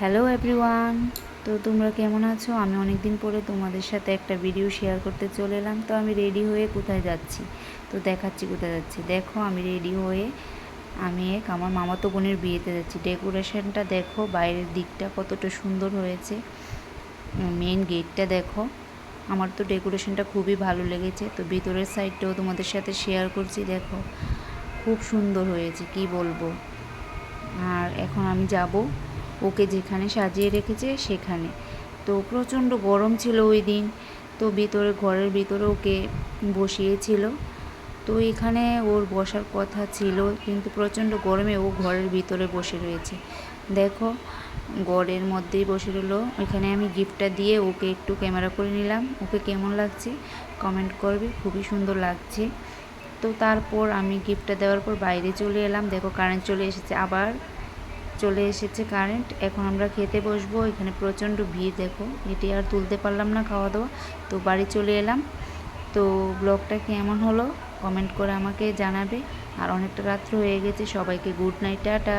Hello everyone তো তোমরা কেমন আছো? আমি অনেক দিন পরে তোমাদের সাথে একটা ভিডিও শেয়ার করতে চলে এলাম। তো আমি রেডি হয়ে কোথায় যাচ্ছি? তো দেখাচ্ছি কোথায় যাচ্ছি। দেখো, আমি রেডি হয়ে আমি এক আমার মামাতো বোনের বিয়েতে যাচ্ছি। ডেকোরেশনটা দেখো, বাইরের দিকটা কতটা সুন্দর হয়েছে। মেন গেটটা দেখো। আমার তো ডেকোরেশনটা খুবই ভালো লেগেছে। তো ভিতরের সাইডটাও তোমাদের সাথে শেয়ার করছি। দেখো, খুব সুন্দর হয়েছে, কি বলব? আর এখন আমি যাব ওকে যেখানে সাজিয়ে রেখেছে সেখানে। তো প্রচণ্ড গরম ছিল ওই দিন। তো ভিতরে, ঘরের ভিতরে ওকে বসিয়েছিল। তো এখানে ওর বসার কথা ছিল, কিন্তু প্রচণ্ড গরমে ও ঘরের ভিতরে বসে রয়েছে। দেখো গড়ের মধ্যেই বসে রইল। ওইখানে আমি গিফটটা দিয়ে ওকে একটু ক্যামেরা করে নিলাম। ওকে কেমন লাগছে কমেন্ট করবে, খুবই সুন্দর লাগছে। তো তারপর আমি গিফটটা দেওয়ার পর বাইরে চলে এলাম। দেখো কারেন্ট চলে এসেছে আবার। চলে এসেছে কারেন্ট এখন আমরা খেতে বসবো, এখানে প্রচণ্ড ভিড়, দেখো। এটি আর তুলতে পারলাম না খাওয়া দাওয়া তো বাড়ি চলে এলাম। তো ব্লগটা কেমন হলো? কমেন্ট করে আমাকে জানাবে। আর অনেকটা রাত্র হয়ে গেছে, সবাইকে গুড নাইট টাটা।